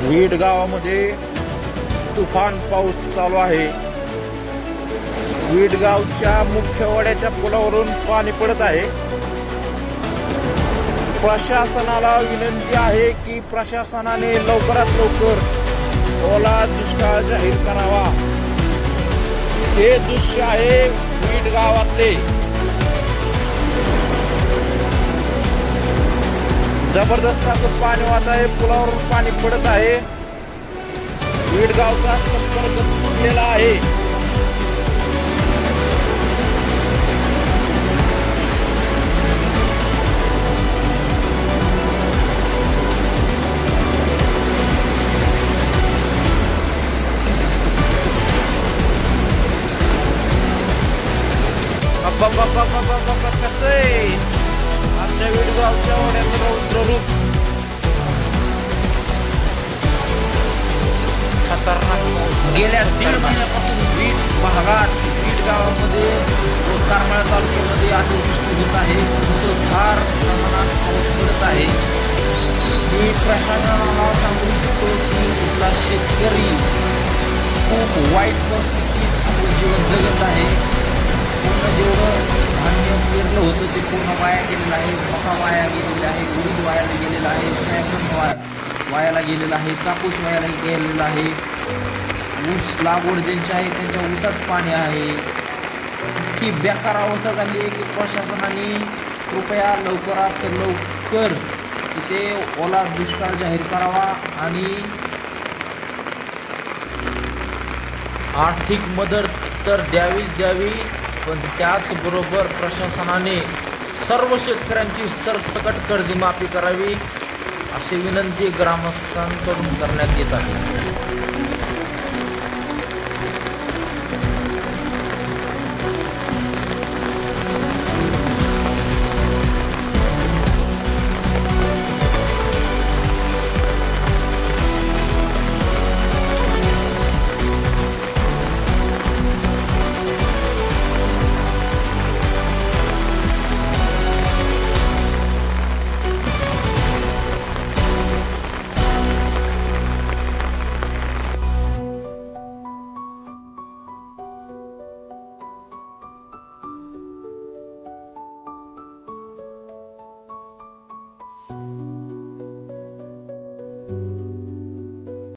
बीड गावामध्ये तुफान पाऊस चालू आहे. बीड गावच्या मुख्य वड्याच्या पुलावरून पाणी पडत आहे. प्रशासनाला विनंती आहे की प्रशासनाने लवकरात लवकर ओला दुष्काळ जाहीर करावा. हे दृश्य आहे बीड गावातले जबरदस्त असं पाणी वाहत आहे. पुलावरून पाणी पडत आहे. वीडगावचा संपर्क तुटलेला आहे. कसं आहे? आमच्या वीडगावच्या गावच्या ओढ्याचं खतरनाक गेल्या दीड महिन्यापासून बीड भागात बीड गावामध्ये व करमाळा तालुक्यामध्ये अतिवृष्टी होत आहे. मुसळधार प्रमाणात पाऊस पडत आहे. मी प्रशासनाला सांगू इच्छितो की इथला शेतकरी खूप वाईट परिस्थितीत आपलं जीवन जगत आहे. पूर्ण जेवढं होतं ते पूर्ण वाया गेलेलं आहे मका वाया गेलेला आहे उडीद वायाला गेलेला आहे सोयाबीन वाया वायाला गेलेला आहे कापूस वायाला गेलेला आहे. ऊस लागवड ज्यांची आहे त्यांच्या ऊसात पाणी आहे. की बेकार अवस्था झाली आहे की प्रशासनाने कृपया लवकरात लवकर तिथे ओला दुष्काळ जाहीर करावा आणि आर्थिक मदत तर द्यावीच द्यावी. पण त्याचबरोबर प्रशासनाने सर्व शेतकऱ्यांची सरसकट कर्जमाफी करावी अशी विनंती ग्रामस्थांकडून करण्यात येत आहे.